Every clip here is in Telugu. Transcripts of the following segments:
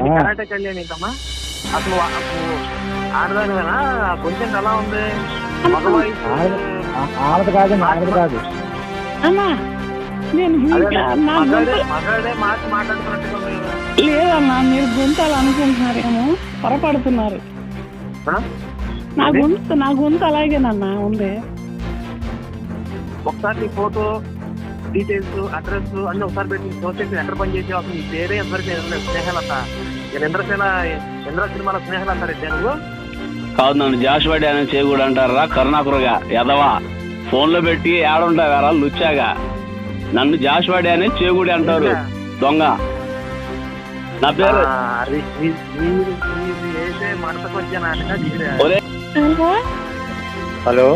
కరాటే కళ్యాణ్ ఏంటమ్మా అసలు ఆడదానివేనా కొంచెం ఎలా ఉంది? ఆడది ఆ- ఆడది కాదు నేను మగాడే మాట మాట్లాడుతున్నట్టుగా కదా. లేదన్నా మీరు గొంతాలు అనుకుంటున్నారేమో పొరపడుతున్నారు? నా? గొంతు నా గొంతు అలాగేనన్నా ఉంది. ఒకసారి ఫోటో డీటెయిల్స్ అడ్రస్ అన్ని ఒకసారి పెట్టి చూసేసి ఎక్కడ పని చేసి అసలు నీ పేరే ఎందరికి స్నేహలత నేను ఇంద్రసేన ఇంద్ర సినిమాల స్నేహలత రెడ్డి నువ్వు కాదు నన్ను జాషువాడి అని చేయకూడదు అంటారా కరుణాకురగా ఎదవా ఫోన్లో పెట్టి ఏడుంటావారా లుచ్చాగా. నన్ను జాషువాడి అని చేగుడి అంటారు. దొంగ. నా పేరు హలో హలో?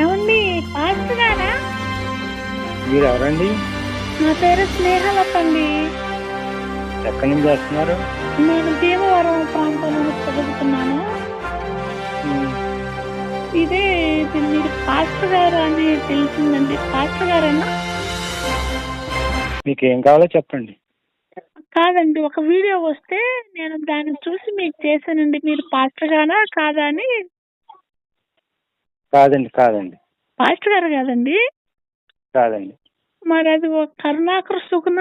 ఏమండి గారా మీరు ఎవరండి నా పేరు స్నేహలత అండి ఎక్కడి నుంచి వస్తున్నారు? నేను భీమవరం ప్రాంతంలో చదువుతున్నాను. ఇదే మీరు పాస్టర్ గారు అని తెలిసిందండి. పాస్టర్ గారేనా? మీకు ఏం కావాలో చెప్పండి. కాదండి ఒక వీడియో వస్తే నేను దాన్ని చూసి మీకు చేశానండి. మీరు పాస్టర్ గారా కాదా అని. కాదండి కాదండి. పాస్టర్ గారు కాదండి. కాదండి. మరి అది కరుణాకర్ సుగుణ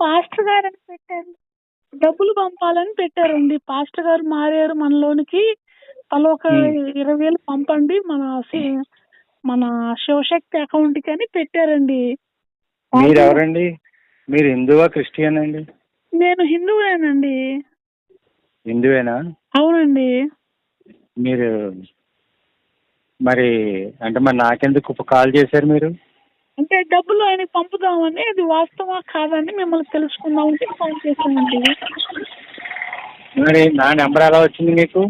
పాస్టర్ గారు అని పెట్టారు. డబ్బులు పంపాలని పెట్టారండి. పాస్టర్ గారు మారారు మనలోనికి. అలా ఒక. ఇరవై వేలు పంపండి. మన మన శివశక్తి అకౌంట్కి అని పెట్టారండి. మీరు ఎవరండి మీరు హిందువా క్రిస్టియన్ అండి? నేను హిందువులేనండి హిందువేనా? అవునండి. మీరు మరి అంటే మరి నాకెందుకు కాల్ చేశారు మీరు? అంటే డబ్బులు ఆయనకి పంపుదామని అది వాస్తవా కాదని మిమ్మల్ని తెలుసుకుందామని ఫోన్ చేశానండి మరి నా నెంబర్ ఎలా వచ్చింది మీకు?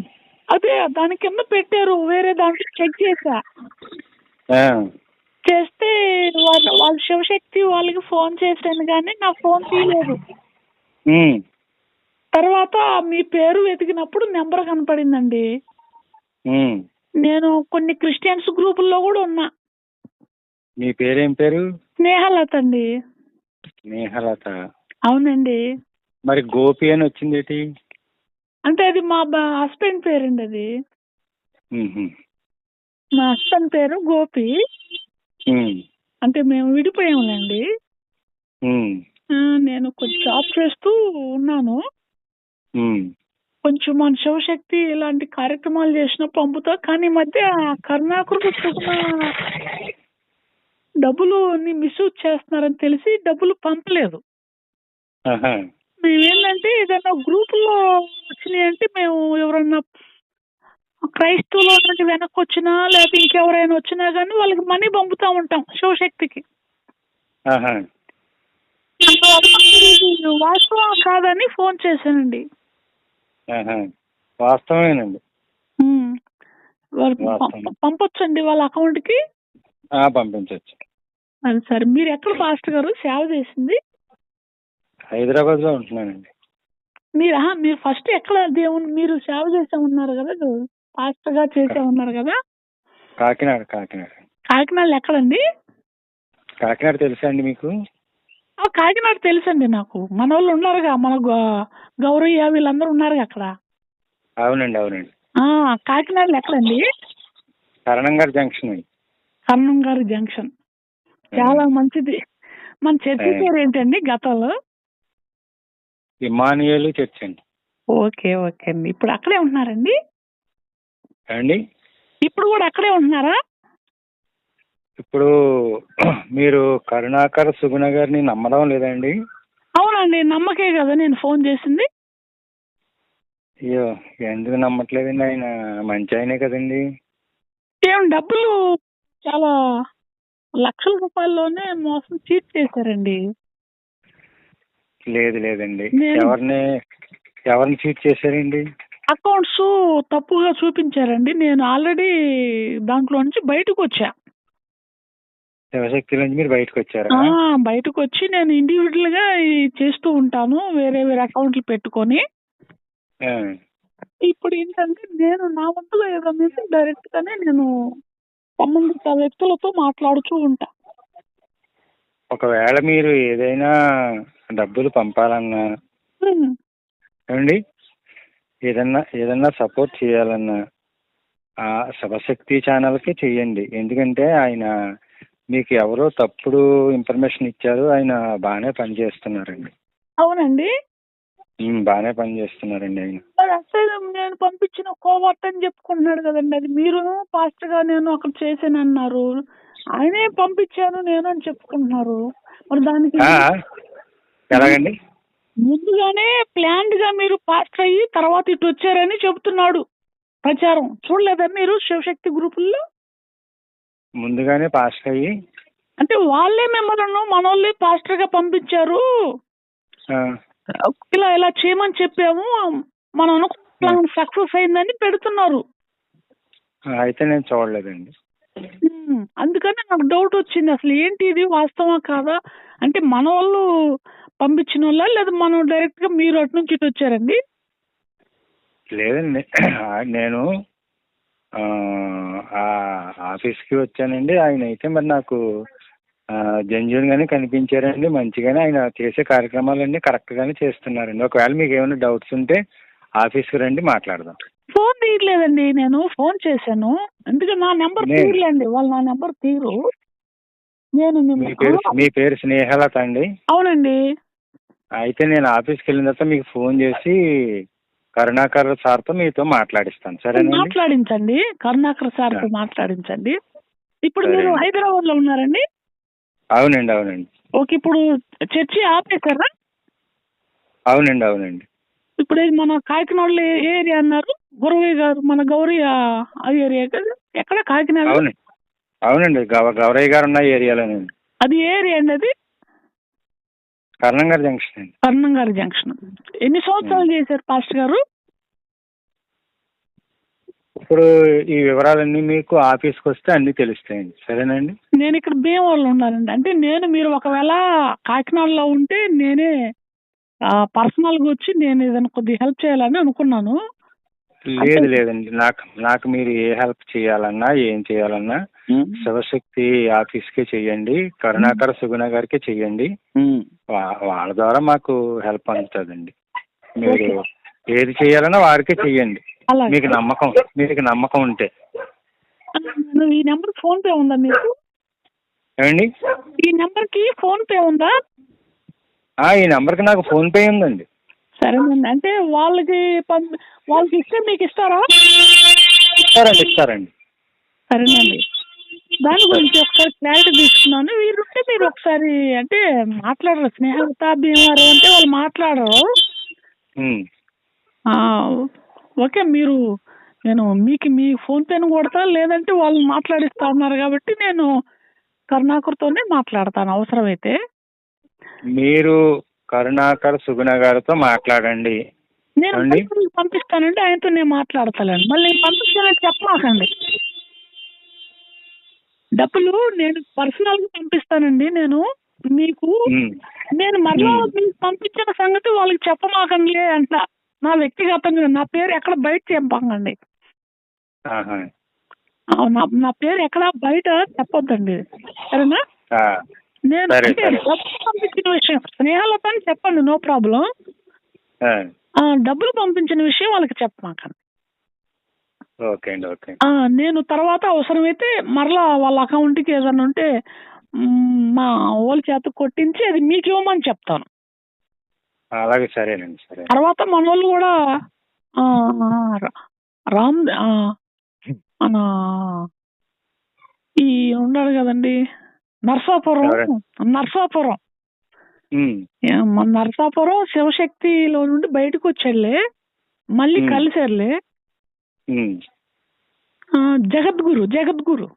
అదే దాని కింద పెట్టారు వేరే దాంట్లో చెక్ చేశా. చేస్తే వాళ్ళ వాళ్ళ శివశక్తి వాళ్ళకి ఫోన్ చేశాను కానీ నా ఫోన్ తీయలేదు. తర్వాత మీ పేరు వెతికినప్పుడు నెంబర్ కనపడిందండి. నేను కొన్ని క్రిస్టియన్స్ గ్రూపుల్లో కూడా ఉన్నా. మీ పేరేం పేరు? స్నేహలత అండి. స్నేహలత. అవునండి. మరి గోపి అని వచ్చింది ఏంటి? అంటే అది మా హస్బెండ్ పేరండి అది. మా హస్బెండ్ పేరు గోపి. అంటే మేము విడిపోయాములేండి. నేను కొంచెం జాబ్ చేస్తూ ఉన్నాను. కొంచెం మన శివశక్తి ఇలాంటి కార్యక్రమాలు చేసిన పంపుతా కానీ ఈ మధ్య కరుణాకృతి డబ్బులు మిస్యూజ్ చేస్తున్నారని తెలిసి డబ్బులు పంపలేదు. మేమేంటంటే ఏదైనా గ్రూప్లో వచ్చినాయి అంటే మేము ఎవరన్నా క్రైస్తవులో నుండి వెనక్కి వచ్చినా లేకపోతే ఇంకెవరైనా వచ్చినా కానీ వాళ్ళకి మనీ పంపుతా ఉంటాం శివశక్తికి వాస్తవం కాదని ఫోన్ చేశానండి ఆహా. వాస్తవమేనండి ఉమ్. వాళ్ళు వాస్తవం. పంప- పంపొచ్చండి వాళ్ళ అకౌంట్కి పంపించవచ్చు అది సరే. మీరు ఎక్కడ పాస్టర్ గారు? సేవ చేసింది? హైదరాబాద్లో ఉంటున్నానండి. మీరు మీరు ఫస్ట్ ఎక్కడ దేవుని మీరు సేవ చేసే ఉన్నారు కదా? పాస్టర్గా చేసే ఉన్నారు కదా? కాకినాడ కాకినాడ. కాకినాడలో ఎక్కడండి? కాకినాడ తెలుసా అండి మీకు? ఆ, కాకినాడ తెలుసండి నాకు. మన వాళ్ళు ఉన్నారుగా మన గౌరయ్య వీళ్ళందరూ ఉన్నారుగా అక్కడ. అవునండి అవునండి. కాకినాడలో ఎక్కడండి? కరణంగారి జంక్షన్ అండి. కన్నం గారి జంక్షన్. చాలా మంచిది. మన చర్చి. పేరు ఏంటండి గతంలో? ఇమానియల్ చర్చ్ అండి. ఓకే ఓకే అండి. ఇప్పుడు అక్కడే ఉంటున్నారండి? అండి? ఇప్పుడు కూడా అక్కడే ఉంటున్నారా? ఇప్పుడు మీరు కరుణాకర్ సుగుణ గారిని నమ్మడం లేదండి? అవునండి నమ్మకే కదా నేను ఫోన్ చేసింది. అయ్యో ఎందుకు నమ్మట్లేదండి ఆయన? మంచి ఆయనే కదండి. ఏం డబ్బులు చాలా లక్షల రూపాయల్లోనే మోసం చీట్ చేశారండి. లేదు లేదండి. నేను- ఎవరిని ఎవరిని చీట్ చేశారండి? అకౌంట్స్ తప్పుగా చూపించారండి. నేను ఆల్రెడీ దాంట్లో నుంచి బయటకు వచ్చా శివశక్తి నుంచి మీరు బయటకు వచ్చారా ఆ, బయటకు వచ్చి నేను ఇండివిజువల్గా ఈ చేస్తూ ఉంటాను వేరే వేరే అకౌంట్లు పెట్టుకొని. ఆ, ఇప్పుడు ఏంటంటే నేను నా వంతుగా ఏదైనా డైరెక్ట్ గానే నేను సంబంధిత వ్యక్తులతో మాట్లాడుతూ ఉంటా. ఒకవేళ మీరు ఏదైనా డబ్బులు పంపాలన్నా ఏమండి? ఏదన్నా ఏదన్నా సపోర్ట్ చేయాలన్నా ఆ శివశక్తి ఛానల్కి చెయ్యండి. ఎందుకంటే ఆయన మీకు ఎవరో తప్పుడు ఇన్ఫర్మేషన్ ఇచ్చారు ఆయన బాగానే పనిచేస్తున్నారండి. అవునండి. బాగానే పనిచేస్తున్నారండి ఆయన. మరి అసలు నేను పంపించిన కోవర్ట్ అని చెప్పుకుంటున్నాడు కదండి అది మీరు పాస్టర్గా నేను అక్కడ చేశాను అన్నారు ఆయనే పంపించాను నేను అని చెప్పుకుంటున్నారు. మరి దానికి ఎలాగండి? ముందుగానే ప్లాన్డ్గా మీరు పాస్టర్ అయ్యి తర్వాత ఇటు వచ్చారని చెబుతున్నాడు ప్రచారం. చూడలేదా మీరు శివశక్తి గ్రూపుల్లో? ముందుగానే పాస్ అయ్యి. అంటే వాళ్ళే మిమ్మల్ని మనోళ్ళే పాస్టర్గా పంపించారు. ఇలా ఇలా చేయమని చెప్పాము. మన అనుకున్న సక్సెస్ అయిందని పెడుతున్నారు. అయితే నేను చూడలేదండి. ఉమ్, అందుకని నాకు డౌట్ వచ్చింది. అసలు ఏంటి ఇది? వాస్తవా కాదా? అంటే మన వాళ్ళు పంపించిన వాళ్ళ? లేదా మనం డైరెక్ట్గా మీరు అటు నుంచి ఇటు వచ్చారండి? లేదండి. నేను ఆఫీస్కి వచ్చానండి. ఆయన అయితే మరి నాకు జెన్యున్ గానే కనిపించారండి. మంచిగానే ఆయన చేసే కార్యక్రమాలన్నీ కరెక్ట్ గానే చేస్తున్నారండి. ఒకవేళ మీకు ఏమైనా డౌట్స్ ఉంటే ఆఫీస్కి రండి మాట్లాడదాం. ఫోన్ తీయలేదండి నేను ఫోన్ చేశాను. ఎందుకంటే నా నెంబర్ తీయలేండి వాళ్ళు నా నెంబర్ తీరు. నేను మీ పేరు మీ పేరు స్నేహలత అండి. అవునండి. అయితే నేను ఆఫీస్కి వెళ్ళిన తర్వాత మీకు ఫోన్ చేసి కరుణాకర్ సార్తో మీతో మాట్లాడిస్తాను. సరేనండి? మాట్లాడించండి. కరుణాకర్ సార్తో మాట్లాడించండి. ఇప్పుడు సరే మీరు. హైదరాబాద్లో ఉన్నారండి? అవునండి అవునండి. ఓకే ఇప్పుడు చర్చి ఆపేశారా? అవునండి అవునండి. ఇప్పుడు మన కాకినాడలో ఏ ఏరియా అన్నారు? గురవయ్య గారు మన గౌరీ ఆ ఏరియా కదా? ఎక్కడ కాకినాడ అవునండి అవునండి గవ గౌరయ్య గారు ఉన్న ఏరియాలోనండి అది ఏ ఏరియా అండి అది? కర్ణంగారి జంక్షన్ అండి. కర్ణం గారి జంక్షన్. ఎన్ని సంవత్సరాలు చేశారు పాస్టర్ గారు? ఇప్పుడు ఈ వివరాలన్నీ మీకు ఆఫీస్కి వస్తే అన్నీ తెలుస్తాయండి. సరేనండి? నేను ఇక్కడ భీమవరంలో ఉన్నానండి. అంటే నేను మీరు ఒకవేళ కాకినాడలో ఉంటే నేనే పర్సనల్గా వచ్చి నేను ఏదైనా కొద్దిగా హెల్ప్ చేయాలని అనుకున్నాను. లేదు లేదండి. నాకు నాకు మీరు ఏ హెల్ప్ చేయాలన్నా ఏం చేయాలన్నా శివశక్తి ఆఫీస్కే చెయ్యండి. కరుణాకర్ సుగుణ గారికి చెయ్యండి. వాళ్ళ ద్వారా మాకు హెల్ప్ అందుతుందండి. మీరు ఏది చేయాలన్నా వారికే చెయ్యండి. అలాగే. మీకు నమ్మకం మీకు నమ్మకం ఉంటే. ఈ నెంబర్ ఫోన్ పే ఉందా మీకు? ఏమండి? ఈ నెంబర్కి ఫోన్ పే ఉందా? ఆ, ఈ నెంబర్కి నాకు ఫోన్ పే ఉందండి. సరేనండి. అంటే వాళ్ళకి పంపి వాళ్ళకి ఇస్తే మీకు ఇస్తారా? ఇస్తారండి ఇస్తారండి. సరేనండి. దాని గురించి ఒకసారి క్లారిటీ తీసుకున్నాను. వీరుంటే మీరు ఒకసారి అంటే మాట్లాడరు. స్నేహలత భీమవరం అంటే వాళ్ళు మాట్లాడరు. ఉమ్. ఆ, ఓకే మీరు నేను మీకు మీ ఫోన్ పేను కొడతా లేదంటే వాళ్ళు మాట్లాడిస్తా ఉన్నారు కాబట్టి నేను కరుణాకర్తోనే మాట్లాడతాను. అవసరమైతే. మీరు కరుణాకర్ సుగుణ గారితో మాట్లాడండి. నేను పంపిస్తానండి ఆయనతో నేను మాట్లాడతానండి మళ్ళీ నేను పంపిస్తానని చెప్పమాకండి. డబ్బులు నేను పర్సనల్గా పంపిస్తానండి నేను మీకు. నేను మరలా. మీకు పంపించిన సంగతి వాళ్ళకి చెప్పమాకండి అంట. నా వ్యక్తిగతంగా నా పేరు ఎక్కడ బయట. ఆ, నా నా పేరు ఎక్కడ బయట చెప్పొద్దండి. సరేనా? నేను. డబ్బులు పంపించిన విషయం స్నేహాలతో అని చెప్పండి నో ప్రాబ్లం. డబ్బులు పంపించిన విషయం వాళ్ళకి చెప్పమాకండి. ఓకే అండి ఓకే. నేను తర్వాత అవసరమైతే మరలా వాళ్ళ అకౌంట్కి ఏదైనా ఉంటే మ్, మా వాళ్ళ చేత కొట్టించి అది మీకు ఇవ్వమని చెప్తాను. అలాగే సరేనండి సరే. తర్వాత మన వాళ్ళు కూడా రామ్ ఆ, మన ఈ ఉన్నాడు కదండి నర్సాపురం? నర్సాపురం. మన నర్సాపురం శివశక్తిలో నుండి బయటకు వచ్చాడులే మళ్ళీ. కలిసారులే జగద్గురు జగద్గురు.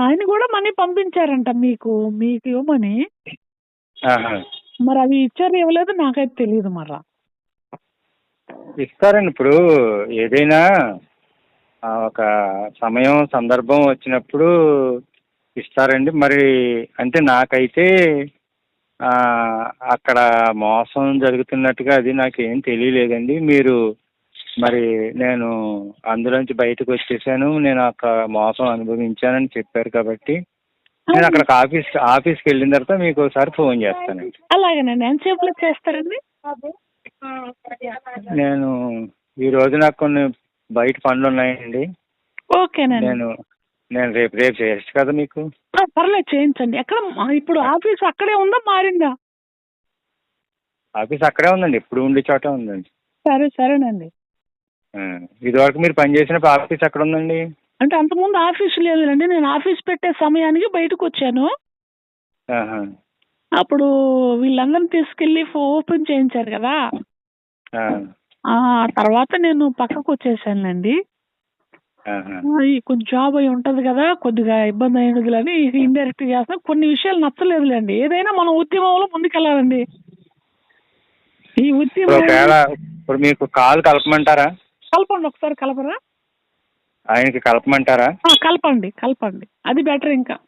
ఆయన కూడా మనీ పంపించారంట మీకు మీకు ఇవ్వమని. మరి అవి ఇచ్చారు ఇవ్వలేదు నాకైతే తెలియదు మరి ఇస్తారండి. ఇప్పుడు ఏదైనా ఒక సమయం సందర్భం వచ్చినప్పుడు ఇస్తారండి. మరి అంటే నాకైతే అక్కడ మోసం జరుగుతున్నట్టుగా అది నాకేం తెలియలేదండి. మీరు మరి నేను అందులోంచి బయటకు వచ్చేసాను. నేను అక్కడ మోసం అనుభవించానని చెప్పారు కాబట్టి నేను అక్కడికి ఆఫీస్ ఆఫీస్కి వెళ్ళిన తర్వాత మీకు ఒకసారి ఫోన్ చేస్తానండి అలాగేనండి. ఎంతసేపులో చేస్తారండి? నేను ఈ రోజు నాకు కొన్ని బయట పనులు ఉన్నాయండి. ఓకేనండి. నేను నేను రేపు రేపు చేయొచ్చు కదా మీకు? ఆ, పర్లేదు చేయించండి. ఎక్కడ మా- ఇప్పుడు ఆఫీస్ అక్కడే ఉందా మారిందా? ఆఫీస్ అక్కడే ఉందండి. ఎప్పుడు ఉండే చోట ఉందండి. సరే సరేనండి. ఆ, ఇదివరకు మీరు పనిచేసిన ఆఫీస్ ఎక్కడ ఉందండి? అంటే అంతకుముందు ఆఫీస్ లేదులేండి నేను ఆఫీస్ పెట్టే సమయానికి బయటకు వచ్చాను అప్పుడు వీళ్ళందరిని తీసుకెళ్ళి ఓపెన్ చేయించారు కదా. తర్వాత నేను పక్కకు వచ్చేసానులేండి కొంచెం జాబ్ అయి ఉంటది కదా కొద్దిగా ఇబ్బంది అయినదిలని ఇండైరెక్ట్ చేస్తా కొన్ని విషయాలు నచ్చలేదులేండి. ఏదైనా మనం ఉద్యమంలో ముందుకెళ్ళాలండి. ఈ ఉద్యమం ఇప్పుడు మీకు కాల్ కలపమంటారా? కలపండి ఒకసారి కలపరా? ఆయనకి కలపమంటారా? కలపండి కలపండి. అది బెటర్ ఇంకా.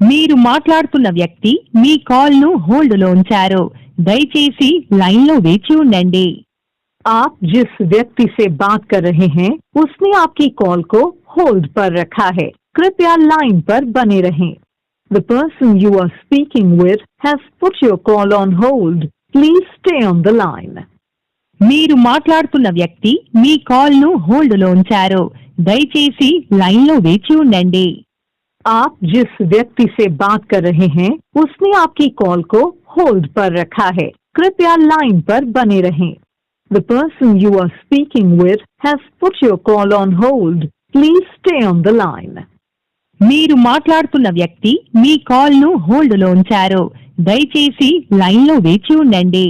మీరు మాట్లాడుతున్న వ్యక్తి మీ కాల్ ను హోల్డ్ లో ఉంచారు దయచేసి లైన్ లో వేచి ఉండండి आप जिस व्यक्ति से बात कर रहे हैं उसने आपकी कॉल को होल्ड पर रखा है कृपया लाइन पर बने रहें The person you are speaking with has put your call on hold. Please stay on the line. మీరు మాట్లాడుతున్న వ్యక్తి మీ కాల్ ను హోల్డ్ లో ఉంచారు దయచేసి లైన్ లో వేచి ఉండండి आप जिस व्यक्ति से बात कर रहे हैं उसने आपकी कॉल को होल्ड पर रखा है कृपया लाइन पर बने रहें The person you are speaking with has put your call on hold. Please stay on the line. మీరు మాట్లాడుతున్న వ్యక్తి మీ కాల్ ను హోల్డ్ లో ఉంచారు దయచేసి లైన్ లో వేచి ఉండండి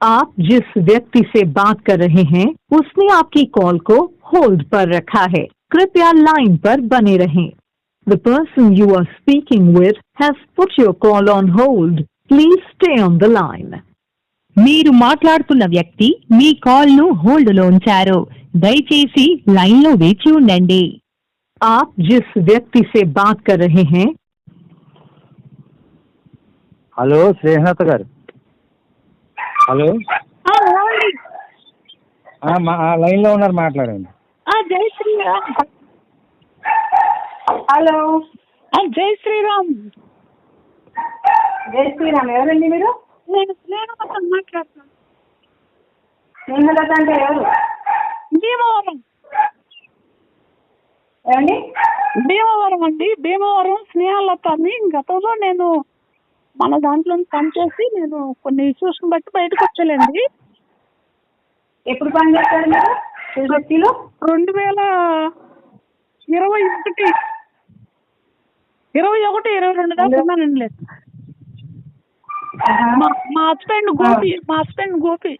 आप जिस व्यक्ति से बात कर रहे हैं उसने आपकी कॉल को होल्ड पर रखा है कृपया लाइन पर बने रहें The person you are speaking with has put your call on hold. Please stay on the line. మీరు మాట్లాడుతున్న వ్యక్తి మీ కాల్ ను హోల్డ్ లో ఉంచారు దయచేసి లైన్ లో వేచి ఉండండి आप जिस व्यक्ति से बात कर रहे हैं హలో శ్రీనాథ్ గారు హలో ఆ, ఏమండి? ఆ, మా ఆ లైన్లో ఉన్నారు మాట్లాడండి ఆ, జై శ్రీరామ్ హలో. జై శ్రీరామ్. జై శ్రీరామ్. ఎవరండి మీరు? నేను స్నేహలతో మాట్లాడుతున్నాను స్నేహలత అంటే ఎవరు? భీమవరం. ఏమండి? భీమవరం అండి. భీమవరం స్నేహలత అని గతంలో నేను మన దాంట్లో పనిచేసి నేను కొన్ని ఇష్యూస్ బట్టి బయటకు వచ్చానండి. ఎప్పుడు పని చేస్తారు మీరు? రెండు వేల ఇరవై ఒకటి ఇరవై ఒకటి ఇరవై రెండు దాకా ఉన్నానండి లేదు మా హస్బెండ్ గోపి మా హస్బెండ్ గోపి.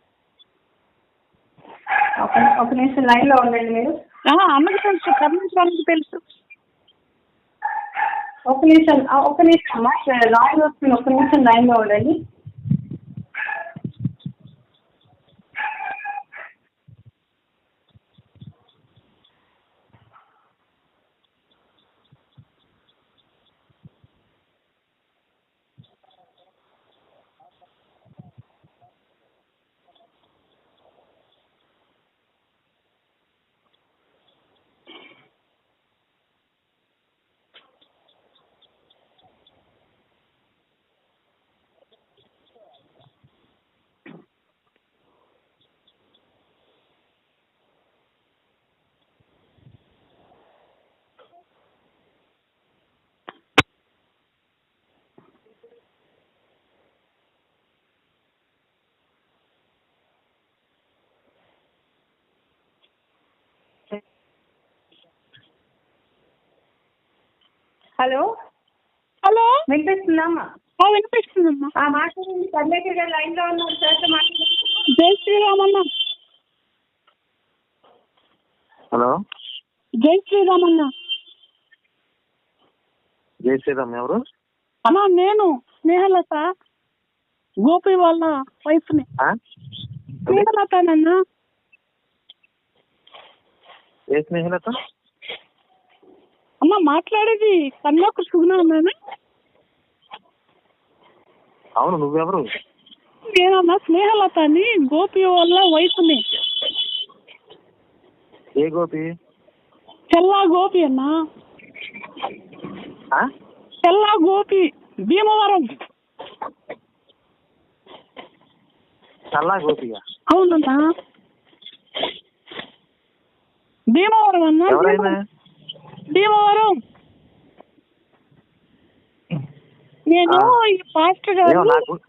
ఒక నిమిషం లైన్లో ఉండండి మీరు. అన్నకి తెలుసు కర్ణించడానికి తెలుసు. ఒక నిమిషం ఒక నిమిషం అమ్మా లైన్ వస్తుంది ఒక నిమిషం లైన్లో ఉండండి. హలో? హలో? వినిపిస్తుందమ్మా ఆ, వినిపిస్తుందమ్మా. ఆ మాట్లాడండి. పర్లేక గారు లైన్లో ఉన్నారు సార్ జై శ్రీరామన్న. హలో? జై శ్రీరామన్న. జై శ్రీరామ్ ఎవరు? అన్నా నేను స్నేహలత గోపి వాళ్ళ వైఫ్ని. ఆ? స్నేహలతనన్నా. ఏ స్నేహితులత అమ్మ మాట్లాడేది కన్యాకు సుగుణమేనా అవును నువ్వెవరు? నేనన్నా స్నేహలత అని గోపి వాళ్ళ వైఫ్ని. ఏ గోపి? చెల్లా గోపి అన్నా? చెల్లా గోపి భీమవరం. చల్లా గోపిగా అవునన్నా. భీమవరం అన్నా భీమవరం. నేను. ఈ పాస్టర్ గారు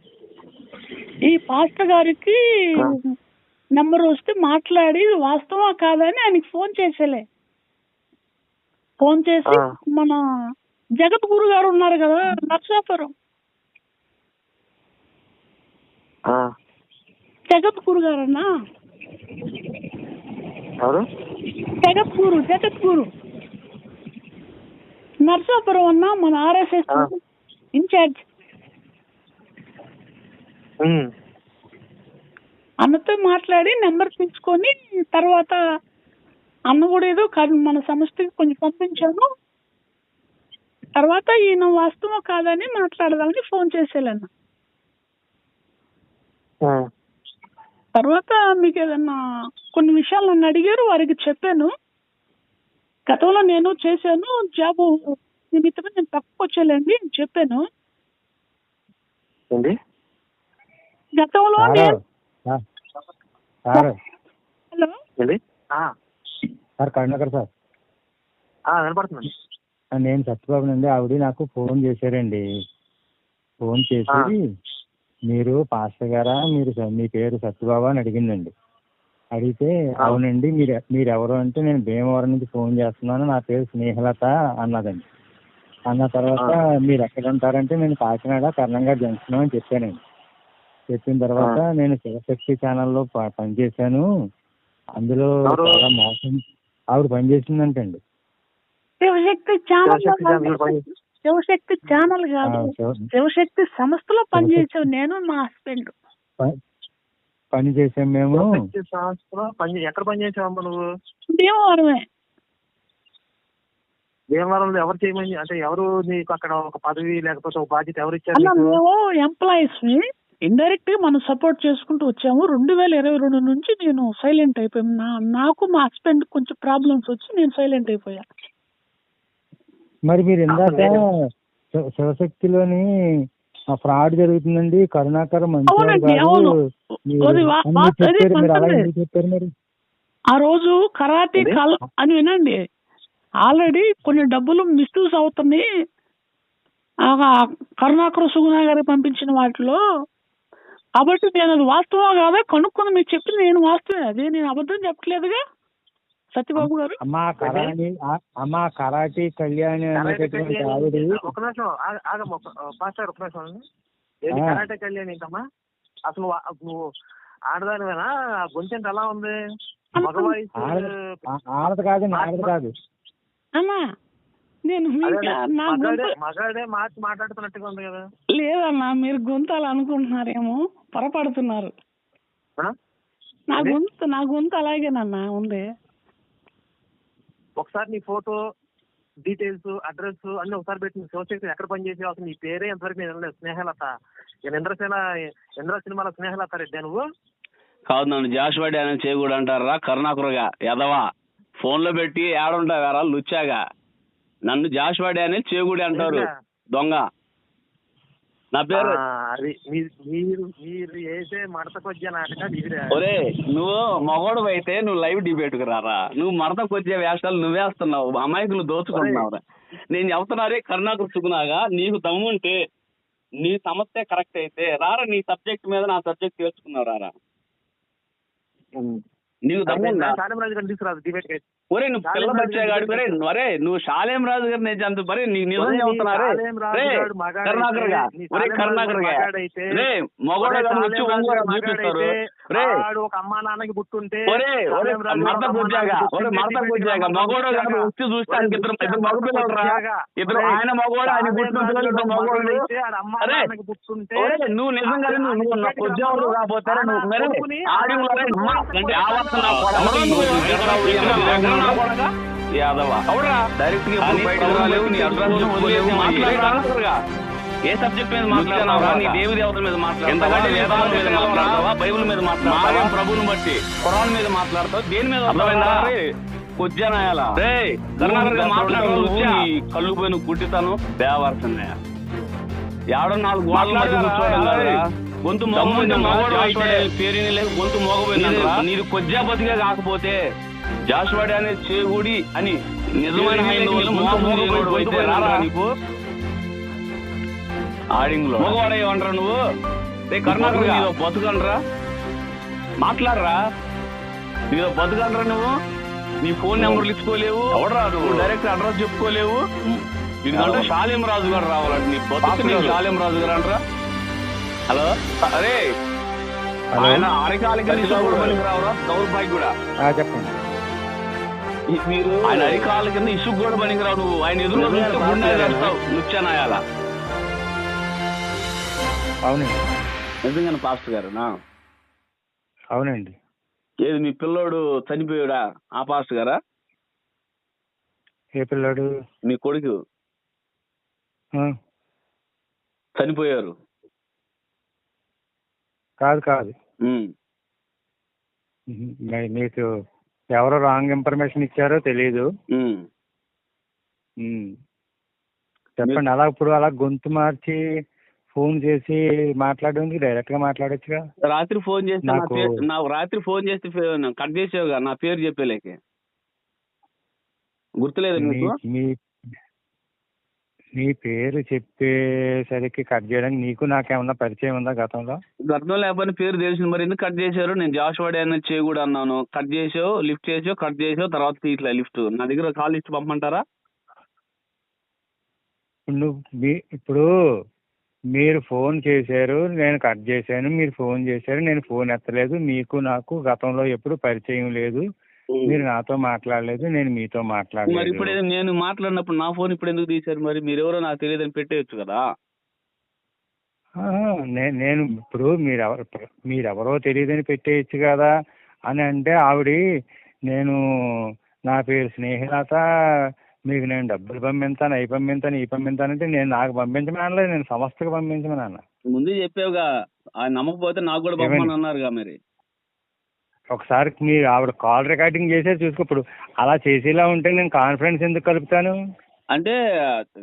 ఈ పాస్టర్ గారికి. నెంబర్ వస్తే మాట్లాడి వాస్తవా కాదని ఆయనకి ఫోన్ చేసేలే. ఫోన్ చేసి. మన జగద్గురు గారు ఉన్నారు కదా నర్సాపురం. జగద్గురు గారన్నా? ఎవరు? జగద్గురు జగద్గురు నర్సాపురం అన్న మన ఆర్ఎస్ఎస్. ఇన్ఛార్జ్. అన్నతో మాట్లాడి నెంబర్ తీసుకొని తర్వాత అన్న కూడా ఏదో మన సంస్థకి కొంచెం పంపించాను తర్వాత ఈయన వాస్తవం కాదని మాట్లాడదామని ఫోన్ చేసేలన్న ఆ. తర్వాత మీకు ఏదన్నా కొన్ని విషయాలు నన్ను అడిగారు వారికి చెప్పాను గతంలో నేను చేశాను జాబ్ నిమిత్తమే నేను తక్కువ వచ్చేలేండి అని చెప్పాను ఏంటి గతంలో సారు నేను సార్ సార్ హలో ఏంటి సార్ కరుణాకర్ సార్ నేను సత్యబాబునండి ఆవిడ నాకు ఫోన్ చేశారండి ఫోన్ చేసి మీరు పాస్టర్ గారా మీరు మీ పేరు సత్యబాబు అని అడిగిందండి అడిగితే. అవునండి మీరు మీరు ఎవరు అంటే నేను భీమవరం నుంచి ఫోన్ చేస్తున్నాను నా పేరు స్నేహలత అన్నదండి. అన్న తర్వాత మీరు ఎక్కడ ఉంటారంటే నేను కాకినాడ కర్ణంగా జంక్షన్ అని చెప్పానండి. చెప్పిన తర్వాత నేను శివశక్తి ఛానల్లో ప- పనిచేశాను. అందులో? చాలా మోసం ఆవిడ పనిచేసిందంటండి. శివశక్తి ఛానల్ శివశక్తి ఛానల్ కాదు. శివ- శివశక్తి సంస్థలో పనిచేసావు నేను మా హస్బెండ్. పని చేసాం మేము? పని ఎక్కడ పని చేసావమ్మా నువ్వు? భీమవరమే. భీమవరంలో ఎవరు చేయమని అంటే ఎవరు నీకు అక్కడ ఒక పదవి లేకపోతే ఒక బాధ్యత ఎవరు ఇచ్చారు? మేము ఎంప్లాయీస్ని ఇండైరెక్ట్గా మనం సపోర్ట్ చేసుకుంటూ వచ్చాము. రెండు వేల ఇరవై రెండు నుంచి నేను సైలెంట్ అయిపోయాను నా నాకు మా హస్బెండ్ కొంచెం ప్రాబ్లమ్స్ వచ్చి నేను సైలెంట్ అయిపోయా. మరి మీరు ఇందాక నేను- శివశక్తిలోని ఫ్రాడ్ జరుగుతుందండి. కరుణాకర్ చెప్పారు మీరు ఆ రోజు కరాటే? కల్ అని వినండి. ఆల్రెడీ కొన్ని డబ్బులు మిస్యూజ్ అవుతున్నాయి. ఆ కరుణాకర సుగుణ గారికి పంపించిన వాటిలో. కాబట్టి నేను అది వాస్తవం కాదా? కనుక్కొని మీరు చెప్పింది నేను వాస్తవే అదే నేను అబద్ధం చెప్పట్లేదుగా? సత్యబాబు గారు? అమ్మా కరాటి అమ్మా కరాటి కళ్యాణి కరాటే అనేటటువంటి ఆవిడ. ఒక నిమిషం ఆగ- ఆగమ్మా పాస్టర్ ఒక నిమిషం ఆ. కరాటే కళ్యాణి ఏంటమ్మా? అసలు నువ్వు ఆడదానివేనా? ఆ గొంతు ఎలా ఉంది? ఆడది కాదు ఆడది కాదు. అమ్మా నేను మగాడే మార్చి మాట్లాడుతున్నట్టుగా ఉంది కదా. లేదన్నా మీరు గొంతు అనుకుంటున్నారేమో పొరపడుతున్నారు? నా? గొంతు నా గొంతు అలాగేనన్నా ఉంది. ఒకసారి నీ ఫోటో డీటెయిల్స్ అడ్రస్ అన్ని ఒకసారి పెట్టి శివశక్తి ఎక్కడ పనిచేసావు అసలు నీ పేరే ఎంతవరకు నేను వినలేదు. స్నేహలత. నేను ఇంద్రసేన ఇంద్ర సినిమాలో స్నేహలత రెడ్డి నువ్వు? కాదు నన్ను జాషువా డ్యాన్స్ చేయకూడదు అంటారా? కరుణాకురగా ఎదవా ఫోన్లో పెట్టి ఏడుంటావారా? లుచ్చాగా. నన్ను జాషువా డ్యాన్స్ చేయకూడదు అంటారు? దొంగ. నా పేరు అది మీరు మీరు వేసే మడతకొచ్చే నాటకాలు ఇదిరా ఒరే నువ్వు మగోడు అయితే నువ్వు లైవ్ డిబేట్కు రారా? నువ్వు మడతకు వచ్చే వేషాలు నువ్వేస్తున్నావు అమాయకులు దోచుకుంటున్నావురా నేను చెప్తున్నారే కరుణాకర్ సుగునాగా నీకు దమ్ముంటే నీ సమస్య కరెక్ట్ అయితే రారా నీ సబ్జెక్ట్ మీద నా సబ్జెక్ట్ తెలుసుకున్నావు రారా. నీకు దమ్ముందా ఒరే నువ్వు పిల్ల బచ్చాగాడు గారు ఒరే నువ్వు శాలేం రాజు గారు నేను అంత మరి నీకు నిజం చెబుతున్నారే? రే కరుణాకర్గా ఒరే కరుణాకర్గా రే మగోడ వచ్చి శాలేం రాజు ఒంగోలు గారు చూపిస్తారు రే ఒక అమ్మా నాన్నకి పుట్టుంటే ఒరే ఒరే గుజ్జాగా నాన్నకి ఒరే గుజ్జాగా కి మగోడ గారు వచ్చి చూస్తానికి ఇద్దరు ఇద్దరు రా. ఇద్దరు ఆయన మగోడు ఆయన పుట్టిన పిల్లలు ఇద్దరు మగోళ్ళు. అరే ఒరే నువ్వు నిజంగా నువ్వు నా ఉద్యోగులు రాబోతారా? నువ్వు మరి అంటే ఆవర్తన యాదవ డైరెక్ట్గా ఇప్పుడు బయటకు రాలేవు నీ అడ్రస్ చెప్పుకోలేవు మాట్లాడరా? ఏ సబ్జెక్ట్ మీద మాట్లాడతావా? నీ దేవి దేవతల మీద మాట్లాడతావా? వేదాల మీద మాట్లాడతావా? బైబిల్ మీద మాట్లాడతావా? ప్రభుని బట్టి. ఖురాన్ మీద మాట్లాడతావా? దేని మీద అర్థమైందా? కొజ్జానాయాల? రే కర్ణాటక మాట్లాడవు కళ్ళు పోయి నువ్వు కుట్టితాను దేవర్సన్నయ్య ఏడో నాలుగు గోడల మధ్య కూర్చోవడం కాదురా. గొంతు మోగపోయింది పేరుని లేక గొంతు మోగపోయిందంటరా నీది కొజ్జా బతిగా కాకపోతే జాషువాడి అనే చేగుడి అని నిజమైన హైందవులు మోగపోయినోడు అయితే రారా? నీకు? ఆడింగ్లో. మగవాడ ఏమంటారా నువ్వు? రే కర్ణాటక నీదో బతుకండ్రా మాట్లాడరా? నీదో బతుకండ్రా నువ్వు? నీ ఫోన్ నెంబర్లు ఇచ్చుకోలేవు. ఎవడరా నువ్వు డైరెక్ట్ అడ్రస్ చెప్పుకోలేవు. ఎందుకంటే శాలేం రాజు గారు రావాలంటే నీ బతుకు నీ శాలేం రాజు గారు అంటారా హలో? అరే హలో. ఆయన అరికాలికి రావరా దౌర్భాగ్యుడా? ఆ, చెప్పండి. మీరు ఆయన అరికాల కింద ఇసుకు కూడా పనికి రావు నువ్వు. ఆయన ఎదురు నృత్యనాయాల అవునండి. నిజంగానే పాస్టర్ గారు నా? అవునండి. ఏది మీ పిల్లోడు చనిపోయాడా? ఆ పాస్టర్ గారా? ఏ పిల్లాడు? మీ కొడుకు? చనిపోయారు. కాదు కాదు. మీకు ఎవరో రాంగ్ ఇన్ఫర్మేషన్ ఇచ్చారో తెలియదు. చెప్పండి అలా ఇప్పుడు అలా గొంతు మార్చి ఫోన్ చేసి మాట్లాడడానికి డైరెక్ట్గా మాట్లాడొచ్చుగా? రాత్రి ఫోన్ చేస్తే నా నాకు- రాత్రి ఫోన్ చేస్తే ఫే- కట్ చేసేవుగా నా పేరు చెప్పేలేకే. గుర్తులేదు మీకు? నీ పేరు చెప్పేసరికి కట్ చేయడానికి నీకు నాకేమన్నా పరిచయం ఉందా గతంలో? గతంలో లేకపోతే పేరు తెలిసింది మరి. ఎందుకు కట్ చేశారు? నేను జాషువాడి అన్న చేయకూడదు అన్నాను. కట్ చేసావు లిఫ్ట్ చేసావు కట్ చేసావు తర్వాత తీయట్లే లిఫ్ట్. నా దగ్గర కాల్ లిస్ట్ పంపమంటారా? ఇప్పుడు నువ్వు మీ ఇప్పుడు మీరు ఫోన్ చేశారు నేను కట్ చేశాను మీరు ఫోన్ చేశారు నేను ఫోన్ ఎత్తలేదు మీకు నాకు గతంలో ఎప్పుడు పరిచయం లేదు. మీరు నాతో మాట్లాడలేదు నేను మీతో మరి మాట్లాడలేదు ఇప్పుడు ఏదో నేను మాట్లాడినప్పుడు నా ఫోన్ ఇప్పుడు ఎందుకు తీశారు? మరి మీరెవరో నాకు తెలియదని పెట్టేయచ్చు కదా. నేను ఇప్పుడు మీరెవరు మీరెవరో తెలియదని పెట్టేయచ్చు కదా అని అంటే ఆవిడ నేను నా పేరు స్నేహిలత మీకు నేను డబ్బులు పంపించాను అవి పంపించాను ఈ పంపించానంటే నేను నాకు పంపించమనలేదు నేను సంస్థకు పంపించమన్నా ముందే చెప్పావుగా నమ్మకపోతే నాకు కూడా? పంపమని అన్నారుగా మరి. ఒకసారి మీరు ఆవిడ కాల్ రికార్డింగ్ చేసే చూసుకో. ఇప్పుడు అలా చేసేలా ఉంటే నేను కాన్ఫరెన్స్ ఎందుకు కలుపుతాను? అంటే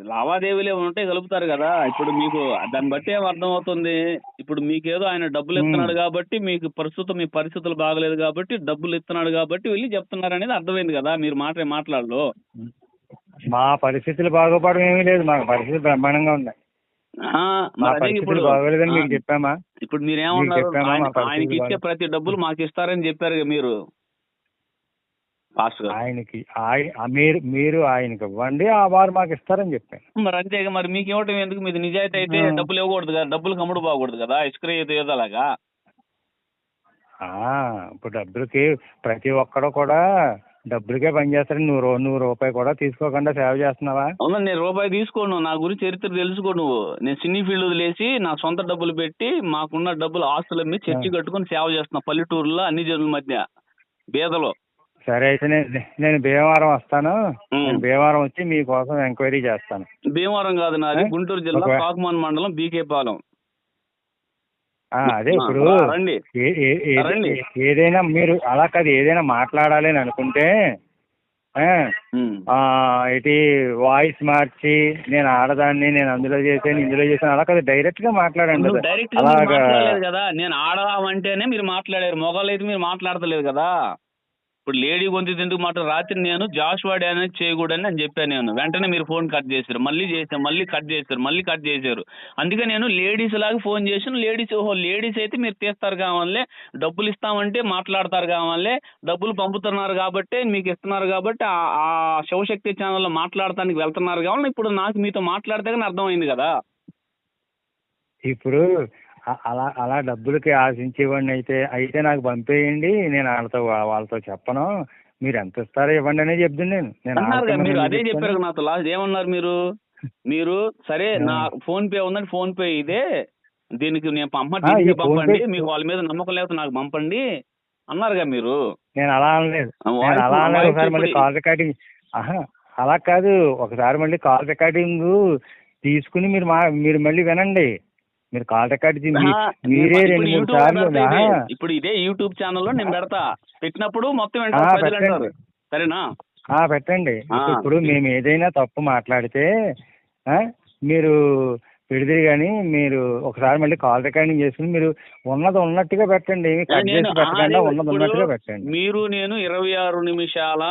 లావాదేవీలు ఏమైనా ఉంటే కలుపుతారు కదా. ఇప్పుడు మీకు దాన్ని బట్టి ఏం అర్థం అవుతుంది ఇప్పుడు మీకేదో ఆయన డబ్బులు. ఇస్తున్నాడు కాబట్టి మీకు ప్రస్తుతం మీ పరిస్థితులు బాగలేదు కాబట్టి డబ్బులు ఇస్తున్నాడు కాబట్టి వెళ్ళి చెప్తున్నారు అనేది అర్థమైంది కదా. మీరు మాట మాట్లాడలో. మా పరిస్థితులు బాగుపడడం ఏమీ లేదు. మా పరిస్థితులు బ్రహ్మాండంగా ఉన్నాయి. ఇప్పుడు మీకు చెప్పామా? ఇప్పుడు మీరేమన్నారు ఆయనకి ఇచ్చే ప్రతి డబ్బులు మాకు ఇస్తారని చెప్పారు మీరు. ఆయనకి మీరు మీరు ఆయనకి ఇవ్వండి ఆ వారు మాకు ఇస్తారని చెప్పాను. మరి అంతేగా మరి మీకు ఇవ్వటం ఎందుకు? మీది నిజాయితీ అయితే. డబ్బులు ఇవ్వకూడదు కదా డబ్బులు కమ్ముడు పోకూడదు కదా ఇసుక ఏదో అలాగా ఆ, ఇప్పుడు డబ్బులకి ప్రతి ఒక్కడు కూడా డబ్బులకే పనిచేస్తాడు నువ్వు రూ- నువ్వు రూపాయి కూడా తీసుకోకుండా సేవ చేస్తున్నావా? అవునా నేను రూపాయి తీసుకోను. నా గురించి చరిత్ర తెలుసుకో నువ్వు. నేను సినీ ఫీల్డ్ వదిలేసి నా సొంత డబ్బులు పెట్టి మాకున్న డబ్బులు ఆస్తులు అమ్మి చర్చి కట్టుకొని సేవ చేస్తున్నా పల్లెటూరులో అన్ని జనుల మధ్య. బేదలో. సరే అయితే నేను నేను భీమవరం వస్తాను. ఉమ్. నేను భీమవరం వచ్చి మీకోసం ఎంక్వైరీ చేస్తాను. భీమవరం కాదు నాది ఏ? గుంటూరు జిల్లా కాకుమాన్ మండలం బీకే పాలెం ఆ, అదే ఇప్పుడు రండి. ఏదైనా మీరు అలా కాదు ఏదైనా మాట్లాడాలి అని అనుకుంటే ఏంటి వాయిస్ మార్చి నేను ఆడదాన్ని నేను అందులో చేశాను ఇందులో చేశాను అలా కాదు డైరెక్ట్గా మాట్లాడండి. డైరెక్ట్ కదా నేను ఆడదామంటేనే మీరు మాట్లాడారు మొగలు అయితే మీరు మాట్లాడతలేదు కదా. ఇప్పుడు లేడీ గొంతు ఎందుకు మాట? రాత్రి నేను జాషువా డ్యామేజ్ చేయకూడదని అని చెప్పాను నేను. వెంటనే మీరు ఫోన్ కట్ చేశారు. మళ్ళీ చేశారు మళ్ళీ కట్ చేశారు మళ్ళీ కట్ చేశారు. అందుకే నేను లేడీస్ లాగా ఫోన్ చేసిన లేడీస్ ఓహో లేడీస్ అయితే మీరు తీస్తారు కావాలే. డబ్బులు ఇస్తామంటే మాట్లాడతారు కావాలే. డబ్బులు పంపుతున్నారు కాబట్టి మీకు ఇస్తున్నారు కాబట్టి ఆ- శివశక్తి ఛానల్లో మాట్లాడటానికి వెళ్తున్నారు కావాలి. ఇప్పుడు నాకు మీతో మాట్లాడితే కానీ అర్థమైంది కదా. ఇప్పుడు అలా అలా డబ్బులకి ఆశించేవాడిని అయితే అయితే నాకు పంపేయండి నేను వాళ్ళతో వాళ్ళతో చెప్పను. మీరు ఎంత ఇస్తారో ఇవ్వండి అనే చెప్తాను నేను. నేను మీరు అదే? చెప్పారు కదా నాతో లాస్ట్ ఏమన్నారు మీరు? మీరు సరే నా ఫోన్ పే ఉందని ఫోన్ పే ఇదే. దీనికి నేను పంపండి పే- మీకు వాళ్ళ మీద నమ్మకం లేకపోతే నాకు పంపండి అన్నారుగా మీరు? నేను అలా అనలేదు. అలా అనలేదు ఒకసారి మళ్ళీ కాల్ రికార్డింగ్. అలా కాదు. ఒకసారి మళ్ళీ కాల్ రికార్డింగ్ తీసుకుని మీరు మా మీరు మళ్ళీ వినండి. మీరు కాల్ రికార్డ్ మీరే రెండు మూడు సార్లు ఇప్పుడు ఇదే యూట్యూబ్ ఛానల్లో నేను పెడతా. పెట్టినప్పుడు మొత్తం ప్రజలు సరేనా? ఆ, పెట్టండి. ఇప్పుడు మేము ఏదైనా తప్పు మాట్లాడితే మీరు పెడితే కానీ మీరు ఒకసారి మళ్ళీ కాల్ రికార్డింగ్ చేసుకుని మీరు ఉన్నది ఉన్నట్టుగా పెట్టండి. కట్ చేసి పెట్టకుండా ఉన్నది ఉన్నట్టుగా పెట్టండి. మీరు నేను ఇరవై ఆరు నిమిషాల